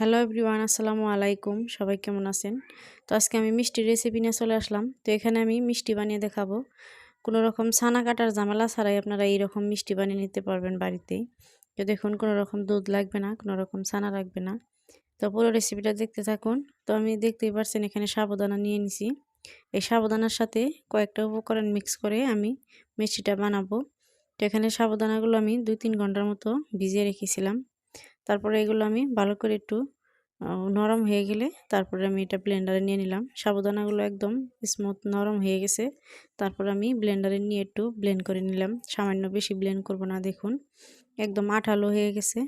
Hello everyone আসসালামু আলাইকুম। সবাই কেমন আছেন? তো আজকে আমি মিষ্টির রেসিপি নিয়ে চলে আসলাম। তো এখানে আমি মিষ্টি বানিয়ে দেখাবো। কোনো রকম ছানা কাটার ঝামেলা ছাড়াই আপনারা এইরকম মিষ্টি বানিয়ে নিতে পারবেন বাড়িতেই তো দেখুন, কোনো রকম দুধ লাগবে না, কোনো রকম ছানা লাগবে না। তো পুরো রেসিপিটা দেখতে থাকুন। তো আমি দেখতেই পারছেন এখানে সাবধানা নিয়ে নিছি। এই সাবধানার সাথে কয়েকটা উপকরণ মিক্স করে আমি মিষ্টিটা বানাবো। তো এখানে সাবধানাগুলো আমি দুই তিন ঘণ্টার মতো ভিজিয়ে রেখেছিলাম। তারপরে এগুলো আমি ভালো করে একটু নরম হয়ে গেলে তারপরে আমি এটা ব্লেন্ডারে নিয়ে নিলাম। সাবুদানাগুলো একদম স্মুথ নরম হয়ে গেছে। তারপর আমি ব্লেন্ডারে নিয়ে একটু ব্লেন্ড করে নিলাম। সামান্য বেশি ব্লেন্ড করব না, দেখুন। একদম আঠালো হয়ে গেছে।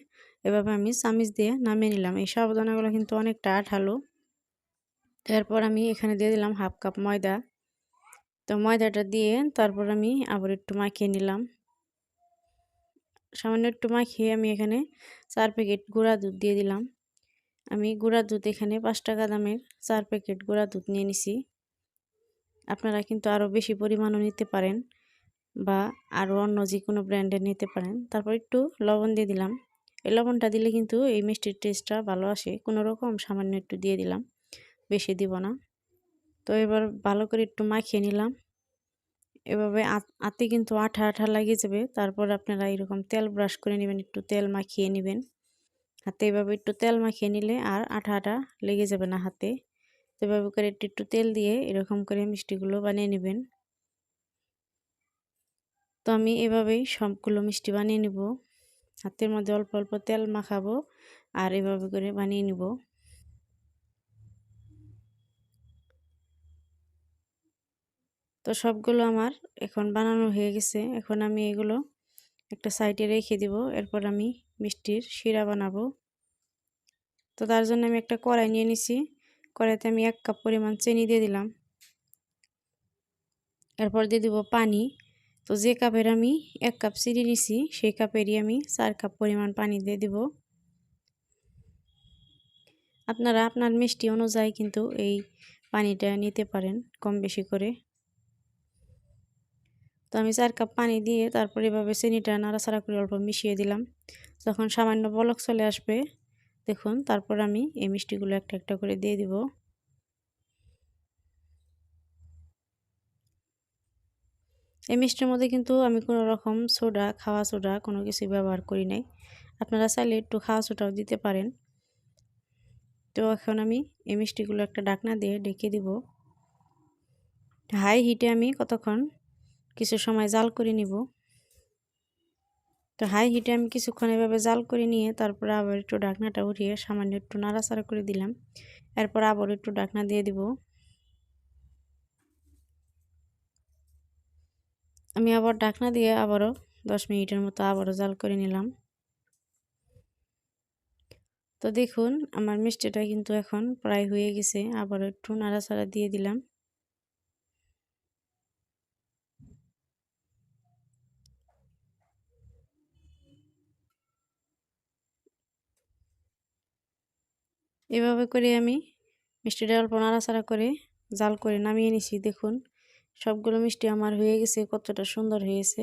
এভাবে আমি চামিচ দিয়ে নামিয়ে নিলাম। এই সাবুদানাগুলো কিন্তু অনেকটা আঠালো। এরপর আমি এখানে দিয়ে দিলাম হাফ কাপ ময়দা। তো ময়দাটা দিয়ে তারপর আমি আবার একটু মাখিয়ে নিলাম। সামান্য একটু মাখিয়ে আমি এখানে চার প্যাকেট গুঁড়া দুধ দিয়ে দিলাম। আমি গুঁড়া দুধ এখানে পাঁচ টাকা দামের চার প্যাকেট গুঁড়া দুধ নিয়ে নিছি। আপনারা কিন্তু আরও বেশি পরিমাণও নিতে পারেন বা আরও অন্য যে কোনো ব্র্যান্ডের নিতে পারেন। তারপর একটু লবণ দিয়ে দিলাম। এই লবণটা দিলে কিন্তু এই মিষ্টির টেস্টটা ভালো আসে। কোনো রকম সামান্য একটু দিয়ে দিলাম। বেশি দিব না। তো এবার ভালো করে একটু মাখিয়ে নিলাম। এভাবে আতে কিন্তু আঠা আঠা লাগিয়ে যাবে। তারপর আপনারা এরকম তেল ব্রাশ করে নেবেন, একটু তেল মাখিয়ে নেবেন। হাতে এভাবে একটু তেল মাখিয়ে নিলে আর আঠা আঠা লেগে যাবে না হাতে। এভাবে করে একটু একটু তেল দিয়ে এরকম করে মিষ্টিগুলো বানিয়ে নেবেন। তো আমি এভাবেই সবগুলো মিষ্টি বানিয়ে নেব। হাতের মধ্যে অল্প অল্প তেল মাখাবো আর এভাবে করে বানিয়ে নিব। তো সবগুলো আমার এখন বানানো হয়ে গেছে। এখন আমি এগুলো একটা সাইডে রেখে দিব। এরপর আমি মিষ্টির শিরা বানাবো। তো তার জন্য আমি একটা কড়াই নিয়ে নিছি। কড়াইতে আমি এক কাপ পরিমাণ চিনি দিয়ে দিলাম। এরপর দিয়ে দিব পানি। তো যে কাপের আমি এক কাপ চিনি নিছি, সেই কাপেরই আমি চার কাপ পরিমাণ পানি দিয়ে দিব। আপনারা আপনার মিষ্টি অনুযায়ী কিন্তু এই পানিটা নিতে পারেন কম বেশি করে। তো আমি চার কাপ পানি দিয়ে তারপর এভাবে চিনিটা নাড়াচাড়া করে অল্প মিশিয়ে দিলাম। যখন সামান্য বলক চলে আসবে, দেখুন, তারপর আমি এই মিষ্টিগুলো একটা একটা করে দিয়ে দিব। এই মিষ্টির মধ্যে কিন্তু আমি কোনো রকম সোডা, খাওয়া সোডা কোনো কিছু ব্যবহার করি নাই। আপনারা চাইলে একটু খাওয়া সোডাও দিতে পারেন। তো এখন আমি এই মিষ্টিগুলো একটা ডাকনা দিয়ে ডেকে দিব। হাই হিটে আমি কতক্ষণ কিছু সময় জাল করে নিব। তো হাই হিটে আমি কিছুক্ষণ এভাবে জাল করে নিয়ে তারপর আবার একটু ডাকনাটা উঠিয়ে সামান্য একটু নাড়াচাড়া করে দিলাম। এরপর আবার একটু ডাকনা দিয়ে দিব। আমি আবার ডাকনা দিয়ে আবারও দশ মিনিটের মতো আবারও জাল করে নিলাম। তো দেখুন, আমার মিষ্টিটা কিন্তু এখন প্রায় হয়ে গেছে। আবারও একটু নাড়াচাড়া দিয়ে দিলাম। এভাবে করে আমি মিষ্টিটা অল্প নাড়াচাড়া করে জাল করে নামিয়ে নিছি। দেখুন, সবগুলো মিষ্টি আমার হয়ে গেছে, কতটা সুন্দর হয়েছে।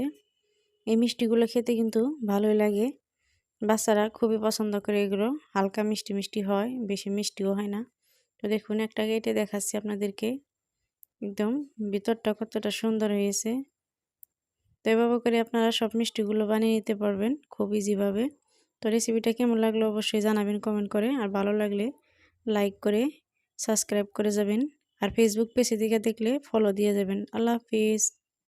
এই মিষ্টিগুলো খেতে কিন্তু ভালোই লাগে। বাচ্চারা খুবই পছন্দ করে এগুলো। হালকা মিষ্টি মিষ্টি হয়, বেশি মিষ্টিও হয় না। তো দেখুন, একটা কেটে দেখাচ্ছি আপনাদেরকে। একদম ভিতরটা কতটা সুন্দর হয়েছে। তো এভাবে করে আপনারা সব মিষ্টিগুলো বানিয়ে নিতে পারবেন খুব ইজিভাবে তো রেসিপিটা কেমন লাগল অবশ্যই জানাবেন কমেন্ট করে। আর ভালো লাগলে লাইক করে সাবস্ক্রাইব করে যাবেন। আর ফেসবুক পেজে দিকে দেখলে ফলো দিয়ে যাবেন। আল্লাহ হাফিজ।